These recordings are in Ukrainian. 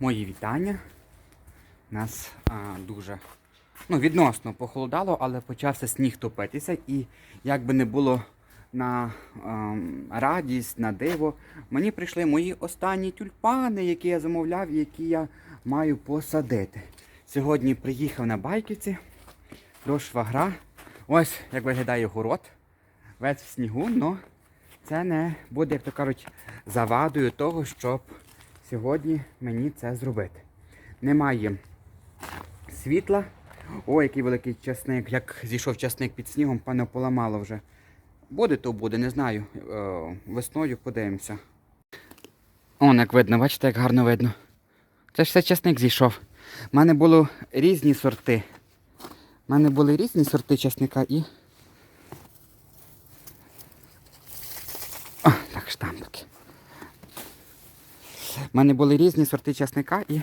Мої вітання. Нас а, дуже ну, відносно похолодало, але почався сніг топитися. І як би не було на ем, радість, на диво, мені прийшли мої останні тюльпани, які я замовляв які я маю посадити. Сьогодні приїхав на байківці до швагра. Ось як виглядає город. Весь в снігу, але це не буде, як то кажуть, завадою того, щоб сьогодні мені це зробити. Немає світла. Ой, який великий часник. Як зійшов часник під снігом, пане поламало вже. Буде, то буде, не знаю. Е, Весною подивимося. Он, як видно, бачите, як гарно видно. Це ж все часник зійшов. У мене були різні сорти. У мене були різні сорти часника і. О, так, штампики. У мене були різні сорти часника і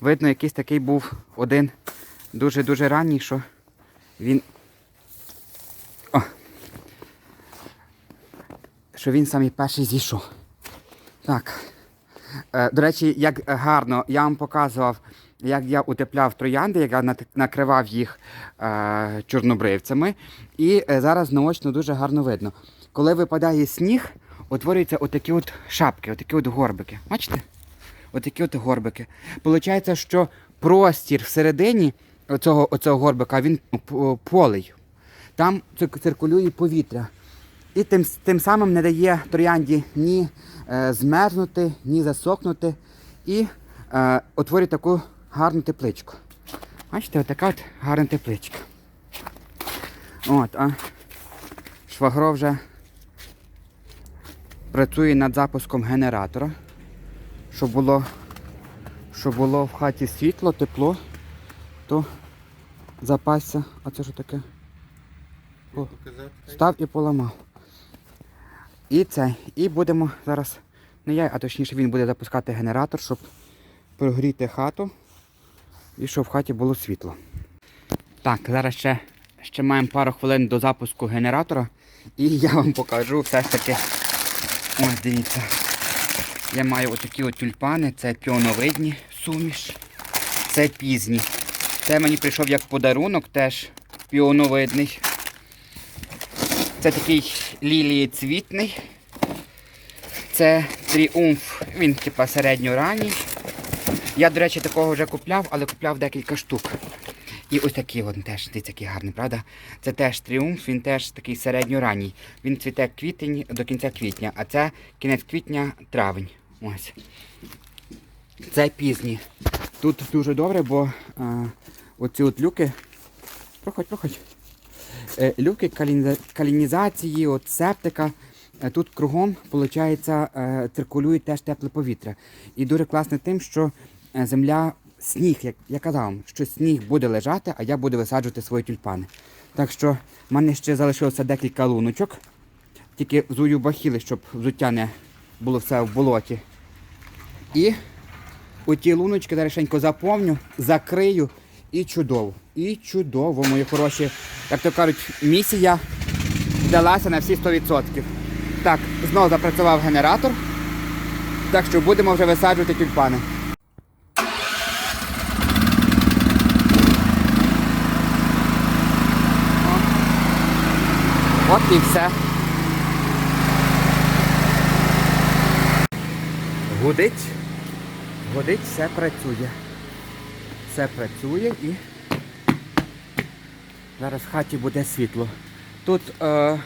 видно, якийсь такий був один дуже-дуже ранній, що він. О! Що він самий перший зійшов. Так. Е, До речі, як гарно я вам показував, як я утепляв троянди, як я накривав їх е, чорнобривцями. І е, зараз наочно дуже гарно видно. Коли випадає сніг, утворюються отакі от шапки, отакі от горбики. Бачите? Отакі от горбики. Получається, що простір всередині оцього, оцього горбика він полий. Там циркулює повітря. І тим, тим самим не дає троянді ні е, змерзнути, ні засохнути. І е, утворює таку гарну тепличку. Бачите, отака от гарна тепличка. От, а швагро вже працює над запуском генератора, щоб було, щоб було в хаті світло, тепло, то запасся. А це що таке? О, Став і поламав. І це. І будемо зараз. Не я, а точніше він буде запускати генератор, щоб прогріти хату і щоб в хаті було світло. Так, зараз ще, ще маємо пару хвилин до запуску генератора. І я вам покажу все ж таки. Ось дивіться. Я маю отакі от тюльпани, це піоновидні суміш. Це пізні. Це мені прийшов як подарунок, теж піоновидний. Це такий лілієцвітний. Це тріумф, він типа середньоранній. Я, до речі, такого вже купляв, але купляв декілька штук. І ось такий от теж, дивіться, який гарний, правда? Це теж тріумф, він теж такий середньоранній. Він цвіте квітень до кінця квітня, а це кінець квітня травень. Ось. Це пізні. Тут дуже добре, бо а, оці от люки. Проходь, проходь. Е, люки калініза- калінізації, от септика. Е, Тут кругом виходить, циркулює теж тепле повітря. І дуже класно тим, що е, земля, сніг, як я казав, що сніг буде лежати, а я буду висаджувати свої тюльпани. Так що в мене ще залишилося декілька луночок. Тільки взую бахіли, щоб взуття не було все в болоті. І оті луночки зарешенько заповню, закрию і чудово. І чудово, мої хороші. Як то кажуть, місія вдалася на всі 100%. Так, знову запрацював генератор. Так що будемо вже висаджувати тюльпани. От і все. Гудить. Гудить, все працює. Все працює і зараз в хаті буде світло. Тут е,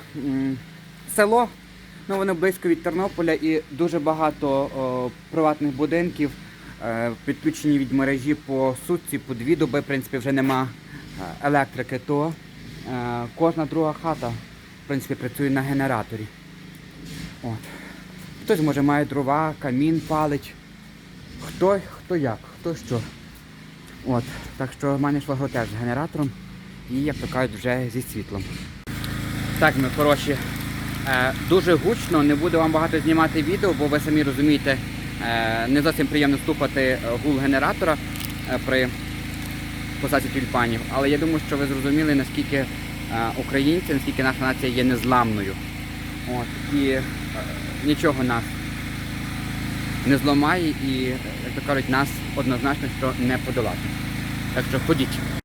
село, ну воно близько від Тернополя і дуже багато е, приватних будинків е, підключені від мережі по сутці, по дві доби, в принципі, вже нема е, електрики, то е, кожна друга хата в принципі, працює на генераторі. От. Хтось може має дрова, камін палить. Хто, хто як, хто що. От, так що в мене швагро теж з генератором і, як то кажуть, вже зі світлом. Так, ми хороші. Е, дуже гучно, не буду вам багато знімати відео, бо ви самі розумієте, е, не зовсім приємно слухати е, гул генератора е, при посадці тюльпанів. Але я думаю, що ви зрозуміли, наскільки е, українці, наскільки наша нація є незламною. От, і е, нічого нас не зламає і, як то кажуть, нас однозначно що не подолати. Так що ходіть.